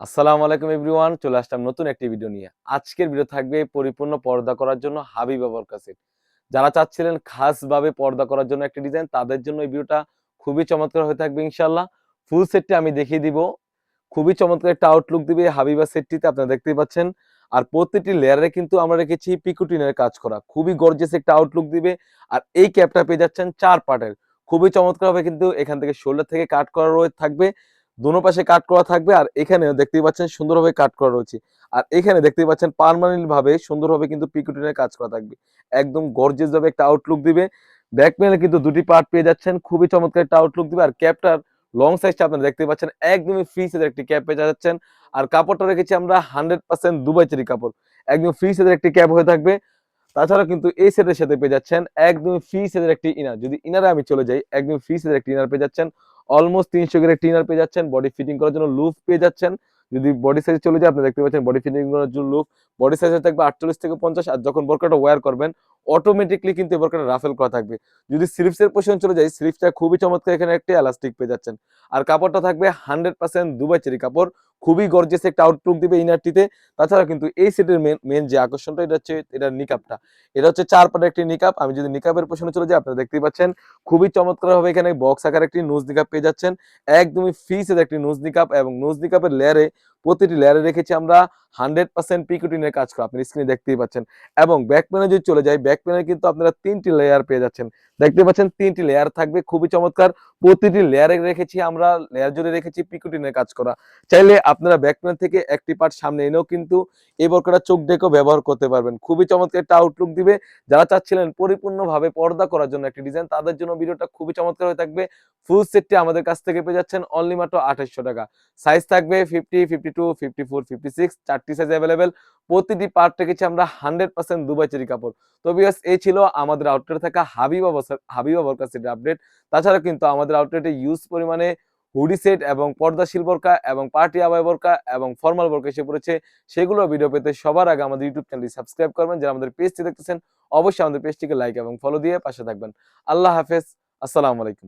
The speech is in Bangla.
আসসালামু আলাইকুম এভরিওয়ান, চলে আসলাম নতুন একটি ভিডিও নিয়ে। আজকের ভিডিও থাকবে পরিপূর্ণ পর্দা করার জন্য হাবিব বাবার কাছে যারা চাচ্ছিলেন খাসভাবে পর্দা করার জন্য একটি ডিজাইন, তাদের জন্য এই ভিডিওটা খুবই চমৎকার হয়ে থাকবে ইনশাল্লাহ ফুল সেটটি আমি দেখিয়ে দিব। খুবই চমৎকার একটা আউটলুক দিবে হাবিবা সেটটিতে, আপনারা দেখতেই পাচ্ছেন। আর প্রত্যেকটি লেয়ারে কিন্তু আমরা রেখেছি পিকুটিনের কাজ করা। খুবই গর্জেস একটা আউটলুক দিবে। আর এই ক্যাপটা পেয়ে যাচ্ছেন চার পার্টের খুবই চমৎকার হবে কিন্তু এখান থেকে শোল্ডার থেকে কাট করা রয়ে থাকবে। দোনো পাশে কাট করা থাকবে আর এখানে দেখতেই পাচ্ছেন সুন্দরভাবে কাট করা রয়েছে। আর এখানে দেখতেই পাচ্ছেন পার্মানেন্ট ভাবে সুন্দরভাবে কিন্তু পিকুটিনের কাজ করা থাকবে। একদম গর্জেস ভাবে একটা আউটলুক দিবে। ব্যাক প্যানেলে কিন্তু দুটি পার্ট পেয়ে যাচ্ছেন, খুবই চমৎকার একটা আউটলুক দিবে। আর ক্যাপটার লং সাইজটা আপনারা দেখতে পাচ্ছেন, একদমই ফ্রি সাইজের একটি ক্যাপ পেয়ে যাচ্ছেন। আর কাপড়টা রেখেছি আমরা হান্ড্রেড পার্সেন্ট দুবাই চেরি কাপড়। একদম ফ্রি সাইজের একটি ক্যাপ হয়ে থাকবে। তাছাড়া কিন্তু এই সেটের সাথে পেয়ে যাচ্ছেন একদম ফ্রি সাইজের একটি ইনার যদি ইনারে আমি চলে যাই, একদম ফ্রি সাইজের একটি ইনার পেয়ে যাচ্ছেন। অলমোস্ট তিনশো গ্রেড টিনার পেয়ে যাচ্ছেন বডি ফিটিং করার জন্য লুপ পেয়ে যাচ্ছেন। যদি বডি সাইজ চলে যায় আপনি দেখতে পাচ্ছেন বডি ফিটিং করার জন্য লুক বডি সাইজ থাকবে আটচল্লিশ থেকে পঞ্চাশ, আর যখন বর্কাটা ওয়ার করবেন অটোমেটিকলি কিন্তু বোরকাটা রাফেল করা থাকবে। যদি স্লিপসের পোশন চলে যায় স্লিপসটা খুবই চমৎকার এখানে একটি এলাস্টিক পেয়ে যাচ্ছেন। আর কাপড়টা থাকবে হান্ড্রেড পার্সেন্ট দুবাই চেরি কাপড়। খুবই গর্জেস একটা আউটলুক দিবে ইনারটিতে। তাছাড়া কিন্তু এই সেটের মেন যে আকর্ষণটা, এটা হচ্ছে, এটা নিকাপটা এটা হচ্ছে চার পাটের একটি নিকাপ আমি যদি নিকাপের পেছনে চলে যাই, আপনারা দেখতেই পাচ্ছেন, খুবই চমৎকার হবে এখানে বক্স আকার একটি নোজ নিকাপ পেয়ে যাচ্ছেন। একদমই ফিসের একটি নোজ নিকাপ এবং নোজ নিকাপের লেয়ারে প্রতিটি লেয়ারে রেখেছি আমরা হান্ড্রেড পার্সেন্ট পিকুটিনের কাজ করা। আপনি স্ক্রিনে দেখতেই পাচ্ছেন। এবং ব্যাক প্যানে যদি চলে যায় ব্যাক প্যানে কিন্তু আপনারা তিনটি লেয়ার পেয়ে যাচ্ছেন। দেখতে পাচ্ছেন, তিনটি লেয়ার থাকবে। খুবই চমৎকার। প্রতিটি লেয়ারে রেখেছি আমরা লেয়ার জুড়ে রেখেছি পিকুটিনের কাজ করা। চাইলে আপনারা ব্যাক থেকে একটি পার্ট সামনে এনেও কিন্তু এই বরকাটা চোখ ডেকেও ব্যবহার করতে পারবেন। খুবই চমৎকার একটা আউটলুক দিবে। যারা চাচ্ছিলেন পরিপূর্ণভাবে পর্দা করার জন্য একটি ডিজাইন তাদের জন্য ভিডিওটা খুবই চমৎকার হয়ে থাকবে। ফুল সেটটি আমাদের কাছ থেকে পেয়ে যাচ্ছেন। অনলি মাত্র আঠাশশো টাকা। সাইজ থাকবে ফিফটি ফিফটি চারটি সাইজ অ্যাভেলেবেল প্রতিটি পার্ট রেখেছি আমরা হান্ড্রেড পার্সেন্ট কাপড়। তো এই ছিল আমাদের আউটলেটে থাকা হাবিবা হাবিবা বরকার আপডেট তাছাড়া কিন্তু আমাদের আউটলেটে ইউজ পরিমাণে হুডি সেট এবং পর্দাশীল বোরকা এবং পার্টি আবায় বোরকা এবং ফর্মাল বোরকা এসে পড়েছে। সেগুলো ভিডিও পেতে সবার আগে আমাদের ইউটিউব চ্যানেলটি সাবস্ক্রাইব করবেন। যারা আমাদের পেজটি দেখতেছেন, অবশ্যই আমাদের পেজটিকে লাইক এবং ফলো দিয়ে পাশে থাকবেন। আল্লাহ হাফেজ। আসসালামু আলাইকুম।